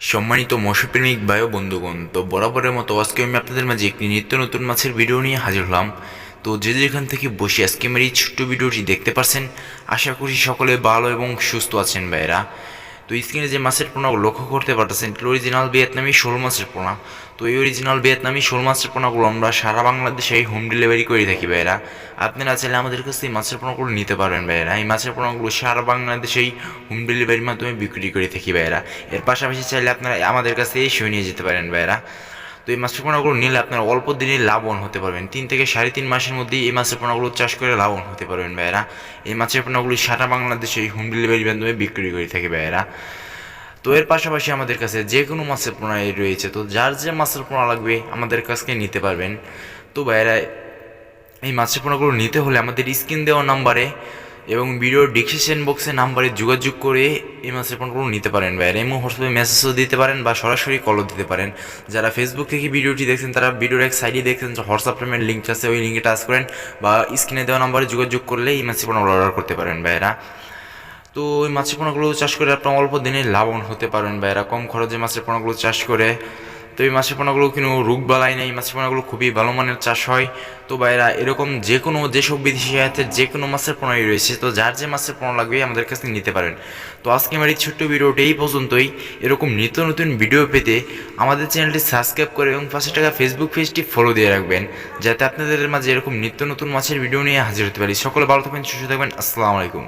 সম্মানিত মৎস্যপ্রেমিক বায়ু বন্ধুগণ, তো বরাবরের মতো আজকে আমি আপনাদের মাঝে একটি নিত্য নতুন মাছের ভিডিও নিয়ে হাজির হলাম। তো যে যেখান থেকে বসে আজকে আমার এই ছোট্ট ভিডিওটি দেখতে পারছেন, আশা করি সকলে ভালো এবং সুস্থ আছেন ভাইরা তো স্ক্রিনে যে মাছের পোনাগুলো লক্ষ্য করতে পারতেছেন এটি অরিজিনাল ভিয়েতনামি শোল মাছের পোনা। তো এই অরিজিনাল ভিয়েতনামি শোল মাছের পোনাগুলো আমরা সারা বাংলাদেশে এই হোম ডেলিভারি করে থাকি ভাইরা আপনারা চাইলে আমাদের কাছে এই মাছের পোনাগুলো নিতে পারবেন ভাইরা এই মাছের পোনাগুলো সারা বাংলাদেশেই হোম ডেলিভারির মাধ্যমে বিক্রি করে থাকি ভাইরা এর পাশাপাশি চাইলে আপনারা আমাদের কাছে এসেও নিয়ে যেতে পারেন ভাইরা তো এই মাছের পোনাগুলো নিলে আপনারা অল্প দিনে লাভবান হতে পারবেন। তিন থেকে সাড়ে তিন মাসের মধ্যেই এই মাছের পোনাগুলো চাষ করে লাভবান হতে পারবেন ভাইয়েরা। এই মাছের পোনাগুলি সারা বাংলাদেশে এই হোম ডেলিভারির মাধ্যমে বিক্রি করে থাকে ভাইয়েরা। তো এর পাশাপাশি আমাদের কাছে যে কোনো মাছের পোনা রয়েছে, তো যার যে মাছের পোনা লাগবে আমাদের কাছকে নিতে পারবেন। তো ভাইয়েরা, এই মাছের পোনাগুলো নিতে হলে আমাদের স্ক্রিন দেওয়া নাম্বারে এবং ভিডিওর ডিসক্রিপশন বক্সে নাম্বারে যোগাযোগ করে এই মাছের পোনাগুলো নিতে পারেন বা এমও হোয়াটসঅ্যাপে মেসেজও দিতে পারেন বা সরাসরি কলও দিতে পারেন। যারা ফেসবুক থেকে ভিডিওটি দেখছেন, তারা ভিডিওর এক সাইডে দেখছেন, যে হোয়াটসঅ্যাপ পেমেন্ট লিঙ্ক আছে, ওই লিঙ্কে টাচ করেন বা স্ক্রিনে দেওয়া নাম্বারে যোগাযোগ করলে পোনাগুলো অর্ডার করতে পারেন ভাইয়েরা। তো ওই মাছের পোনাগুলো চাষ করে আপনার অল্প দিনে লাভবান হতে পারেন বা এরা কম খরচে মাছের পোনাগুলো চাষ করে তো এই মাছের পোনাগুলো কোনো রোগ বালাই নেই মাছের পোনাগুলো খুবই ভালো মানের চাষ হয়। তো বা এরা এরকম যে কোনো যেসব বিদেশি জাতের যে কোনো মাছের পোনাই রয়েছে, তো যার যে মাছের পোনা লাগবে আমাদের কাছ থেকে নিতে পারেন। তো আজকে আমার এই ছোট্ট ভিডিওটি এই পর্যন্তই। এরকম নিত্য নতুন ভিডিও পেতে আমাদের চ্যানেলটি সাবস্ক্রাইব করে এবং পাঁচশো টাকা ফেসবুক পেজটি ফলো দিয়ে রাখবেন, যাতে আপনাদের মাঝে এরকম নিত্য নতুন মাছের ভিডিও নিয়ে হাজির হতে পারি। সকলে ভালো থাকবেন, সুস্থ থাকবেন। আসসালামু আলাইকুম।